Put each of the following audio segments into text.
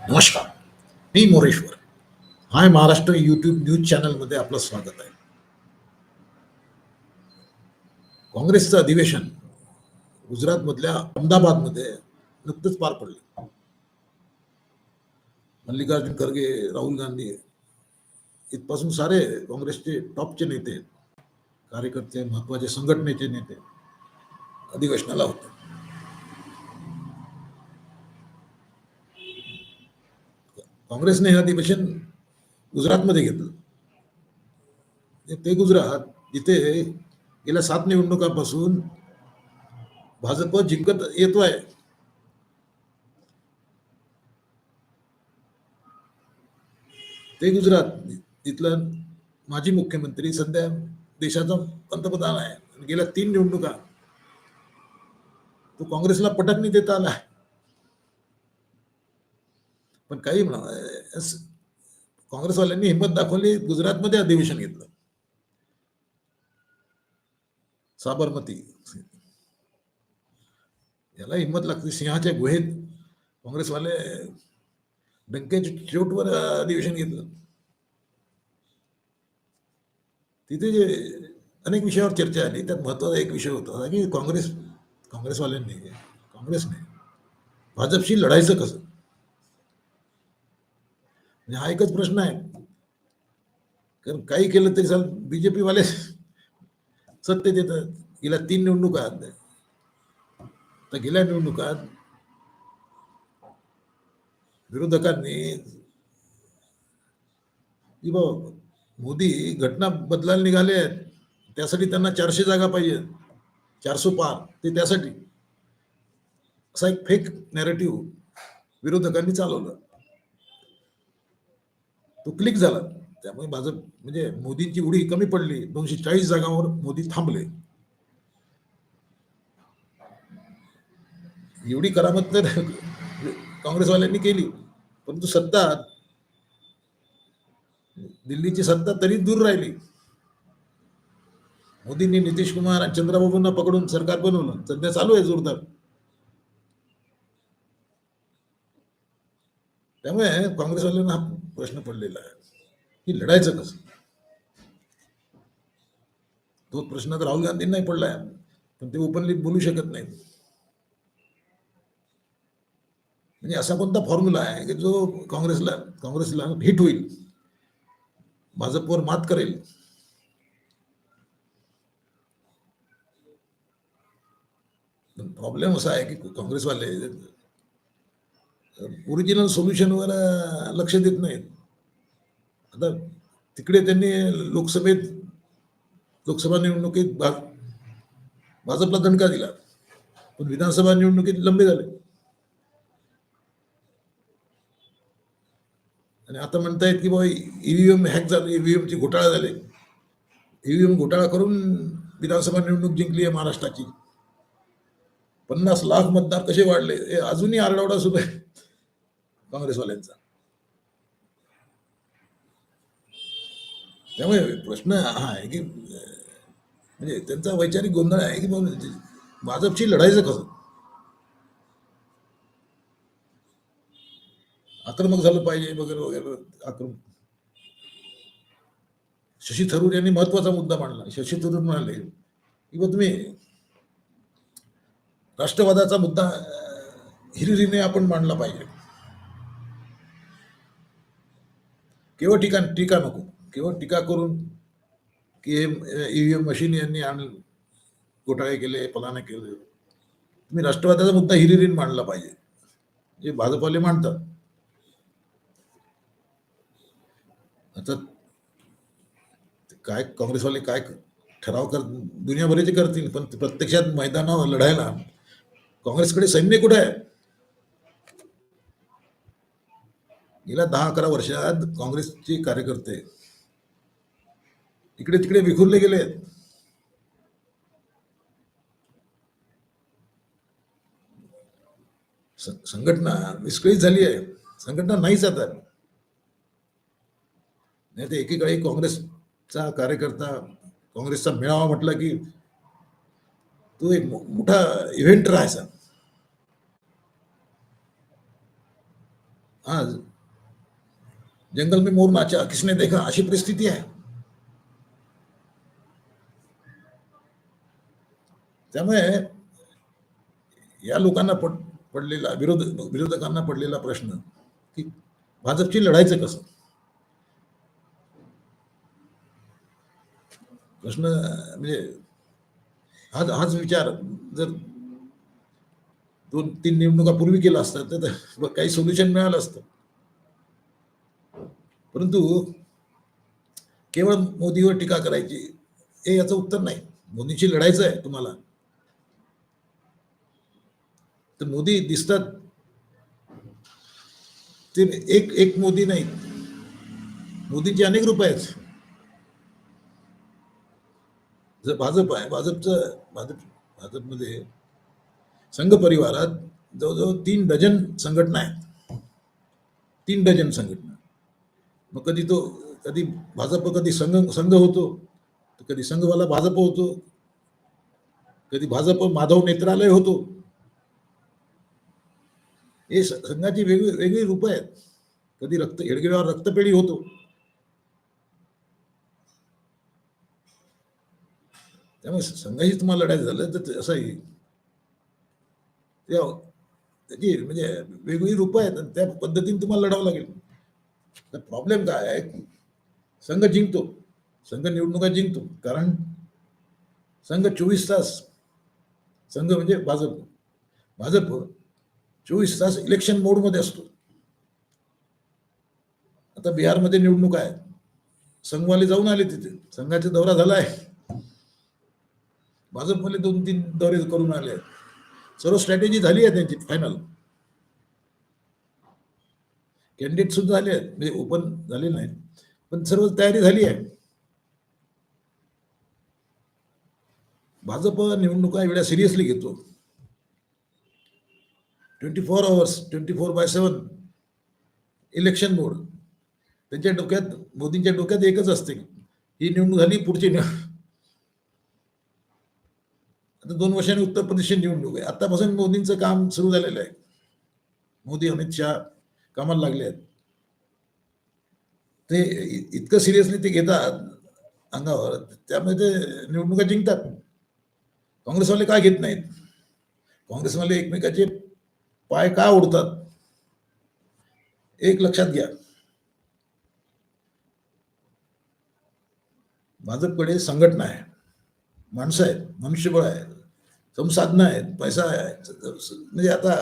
नमस्कार मी Moreshwar. Hi Maharashtra YouTube news चॅनलमध्ये आपलं स्वागत आहे. काँग्रेसचं अधिवेशन गुजरातमधल्या अहमदाबादमध्ये नुकतंच पार पडलं. मल्लिकार्जुन खरगे राहुल गांधी इथपासून सारे काँग्रेसचे टॉपचे नेते कार्यकर्ते महत्त्वाचे संघटनेचे नेते अधिवेशनाला होते. काँग्रेसने हे अधिवेशन गुजरातमध्ये घेतलं. ते गुजरात जिथे गेल्या सात निवडणुकापासून भाजप जिंकत येतो आहे ते गुजरात तिथलं माजी मुख्यमंत्री सध्या देशाचा पंतप्रधान आहे आणि गेल्या तीन निवडणुका तो काँग्रेसला पटकणी देता आला पण काही म्हणा अस- काँग्रेसवाल्यांनी हिंमत दाखवली गुजरातमध्ये अधिवेशन घेतलं. साबरमती. याला हिंमत लागते. सिंहाच्या गुहेत काँग्रेसवाले डंकेच्या चोटवर अधिवेशन घेतलं. तिथे जे अनेक विषयावर चर्चा आली त्यात महत्त्वाचा एक विषय होता की काँग्रेस काँग्रेसवाल्यांनी काँग्रेसने भाजपशी लढायचं कसं? म्हणजे हा एकच प्रश्न आहे. कारण काही केलं तरी चाल बीजेपी वाले देतात गेल्या तीन निवडणुकात तर गेल्या निवडणुकात विरोधकांनी की बाबा मोदी घटना बदलायला निघाले आहेत. त्यासाठी त्यांना चारशे जागा पाहिजे चारशे पार ते त्यासाठी. असा एक फेक नॅरेटिव्ह विरोधकांनी चालवलं. तो क्लिक झाला. त्यामुळे माझं म्हणजे मोदींची उडी कमी पडली. दोनशे चाळीस जागांवर मोदी थांबले. एवढी करामत तर काँग्रेसवाल्यांनी केली. परंतु सत्ता दिल्लीची सत्ता तरी दूर राहिली. मोदींनी नितीश कुमार आणि चंद्रबाबूंना पकडून सरकार बनवलं. सध्या चालू आहे जोरदार. त्यामुळे काँग्रेसवाल्यांना प्रश्न पडलेला आहे. की लढायचं कसं? तो प्रश्न तर राहुल गांधींनाही पडलाय. पण ते ओपनली बोलू शकत नाहीत. म्हणजे असा कोणता फॉर्म्युला आहे की जो काँग्रेसला काँग्रेसला हिट होईल? भाजपवर मात करेल. प्रॉब्लेम असा आहे की काँग्रेसवाले ओरिजिनल सोल्युशनवर लक्ष देत नाहीत. आता तिकडे त्यांनी लोकसभेत लोकसभा निवडणुकीत भा भाजपला दणका दिला. पण विधानसभा निवडणुकीत लंबे झाले. आणि आता म्हणतायत की बाबा ईव्हीएम हॅक झाले ईव्हीएमची घोटाळा झाले. ईव्हीएम घोटाळा करून विधानसभा निवडणूक जिंकली आहे महाराष्ट्राची. पन्नास लाख मतदार कसे वाढले? हे अजूनही आरडाओरडा सुद्धा आहे. काँग्रेसवाल्यांचा त्यामुळे प्रश्न हा आहे की म्हणजे त्यांचा वैचारिक गोंधळ आहे की बाबा भाजपशी लढायचं कसं आक्रमक झालं पाहिजे वगैरे वगैरे आक्रमक. शशी थरूर यांनी महत्त्वाचा मुद्दा मांडला. शशी थरूर म्हणाले की बा तुम्ही राष्ट्रवादाचा मुद्दा हिरिरीने आपण मांडला पाहिजे. केवळ टीका टीका नको. केवळ टीका करून की हे ईव्हीएम मशीन यांनी आण घोटाळे केले फलाने केले. तुम्ही राष्ट्रवादाचा मुद्दा हिरिरीन मांडला पाहिजे. जे भाजपवाले मांडतात. आता काय काँग्रेसवाले काय ठराव कर दुनियाभरीचे करतील पण प्रत्यक्षात मैदानावर लढायला काँग्रेसकडे सैन्य कुठे आहे? गेल्या दहा अकरा वर्षात काँग्रेसचे कार्यकर्ते इकडे तिकडे विखुरले गेले संघटना विस्कळीत झाली आहे. संघटना नाहीच आता. नाही ते एकीकडे काँग्रेसचा कार्यकर्ता काँग्रेसचा मेळावा म्हटला की तो एक मोठा इव्हेंट राहायचा आज जंगल में मोर नाचा किसने देखा? अशी परिस्थिती आहे. त्यामुळे या लोकांना पड पडलेला विरोध विरोधकांना पडलेला प्रश्न की भाजपची लढायचं कसं? प्रश्न म्हणजे हाच हाच विचार जर दोन तीन निवडणुकापूर्वी केला असता तर तर काही सोल्युशन मिळालं असतं. परंतु केवळ मोदीवर टीका करायची हे याचं उत्तर नाही. मोदींशी लढायचं आहे तुम्हाला. तर मोदी दिसतात. ते एक एक मोदी नाही. मोदींचे अनेक रूप आहेत. जर भाजप आहे भाजपचं भाजप भाजपमध्ये संघ परिवारात जवळजवळ तीन डझन संघटना आहेत. तीन डझन संघटना. मग कधी तो कधी भाजप कधी संघ संघ होतो तर कधी संघवाला भाजप होतो कधी भाजप माधव नेत्रालय होतो. हे संघाची वेगळी वेगळी रूप आहेत. कधी रक्त हेडगेवर रक्तपेढी होतो. त्यामुळे संघाशी तुम्हाला लढायचं झालं तर असं असंही त्या त्याची म्हणजे वेगळी रूप आहेत आणि त्या पद्धतीने तुम्हाला लढावं लागेल. तर प्रॉब्लेम काय आहे? संघ जिंकतो. संघ निवडणुका जिंकतो. कारण संघ चोवीस तास संघ म्हणजे भाजप. भाजप चोवीस तास इलेक्शन मोडमध्ये असतो. आता बिहारमध्ये निवडणूक आहे. संघवाले जाऊन आले तिथे. संघाचा दौरा झाला आहे भाजपमध्ये दोन तीन दौरे करून आले आहेत. सर्व स्ट्रॅटेजी झाली आहे त्यांची फायनल कॅन्डिडेट सुद्धा झाले आहेत. म्हणजे ओपन झाले नाहीत. पण सर्व तयारी झाली आहे. भाजप निवडणुका एवढ्या सिरियसली घेतो. Twenty four hours twenty four by seven election mode त्यांच्या डोक्यात मोदींच्या डोक्यात एकच असते. ही निवडणूक झाली पुढची निवडणूक आता दोन वर्षांनी उत्तर प्रदेशची निवडणूक आहे. आतापासून मोदींचं काम सुरू झालेलं आहे. मोदी अमित शहा कामाला लागले आहेत. ते इतकं सिरियसली ते घेतात अंगावर त्यामुळे ते निवडणुका जिंकतात. काँग्रेसवाले काय घेत नाहीत? काँग्रेसवाले एकमेकाचे पाय का ओढतात एक लक्षात घ्या. भाजपकडे संघटना आहे. माणसं आहेत मनुष्यबळ आहे संसाधनं आहेत पैसा आहे. म्हणजे आता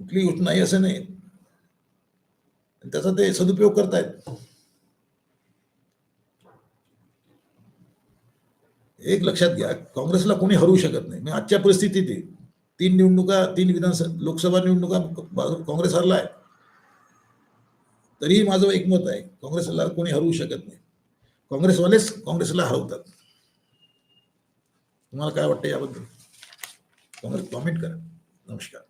कुठली गोष्ट नाही असं नाही. त्याचा ते सदुपयोग करतायत. एक लक्षात घ्या काँग्रेसला कोणी हरवू शकत नाही. म्हणजे आजच्या परिस्थितीत आहे. तीन निवडणुका तीन विधानसभा लोकसभा निवडणुका काँग्रेस हरला आहे तरीही माझं एक मत आहे काँग्रेसला कोणी हरवू शकत नाही. काँग्रेसवालेच काँग्रेसला हरवतात. तुम्हाला काय वाटतं याबद्दल? काँग्रेस कॉमेंट करा. नमस्कार.